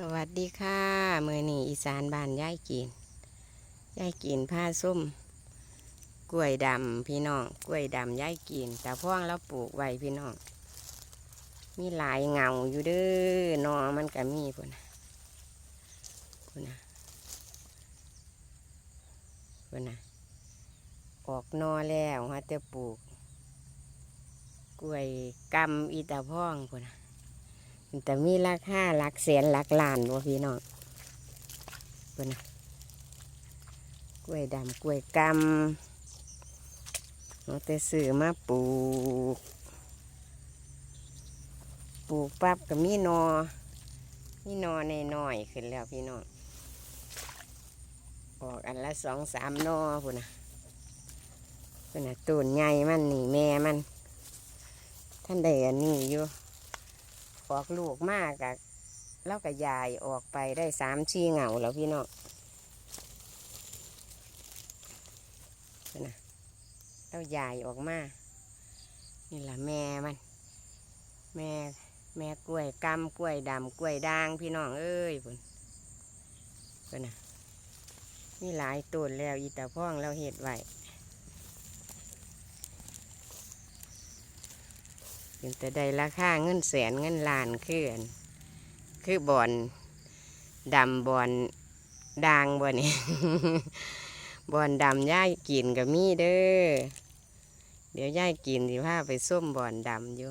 สวัสดีค่ะมือนี่อีสานบ้านย่ายกินย่ายกินผ้าส้มกล้วยดำพี่น้องกล้วยดำย่ายกินแต่พ่องแล้วปลูกไว้พี่น้อง มีหลายเงาอยู่เด้อนอมันก็มีพุ่นนะพุ่นนะพุ่นนะออกนอแล้วฮะจะปลูก กล้วยกำอีตาพ่องพุ่นนะ แต่มีราคาหลักแสนหลักล้านวะพี่น้องเพิ่นนะกล้วยดำกล้วยกำเราแต่ซื้อมาปลูก ปลูกปั๊บก็มีนอ มีนอในน้อยขึ้นแล้วพี่น้องออกอันละสองสามนอพุ่นนะพุ่นนะต้นใหญ่มันนี่แม่มัน ท่านใดอันนี้อยู่ ออกลูกมากกะแล้วก็ยายออกไปได้สามชีเหงาแล้วพี่น้องนะแล้วยายออกมา นี่แหละแม่มัน แม่ แม่กล้วยกำกล้วยดำกล้วยด่างพี่น้องเอ้ยพุ่นพุ่นนะนี่หลายต้นแล้วอีตาพ่องเราเห็ดไว้ เป็นแต่ได้ราคาเงินแสนเงินล้านคืออันคือบอนดำบอนด่างบอนนี่บอนดำย่ายกินกับมีเด้อเดี๋ยวย่ายกินสิพาไปส้มบอนดำอยู่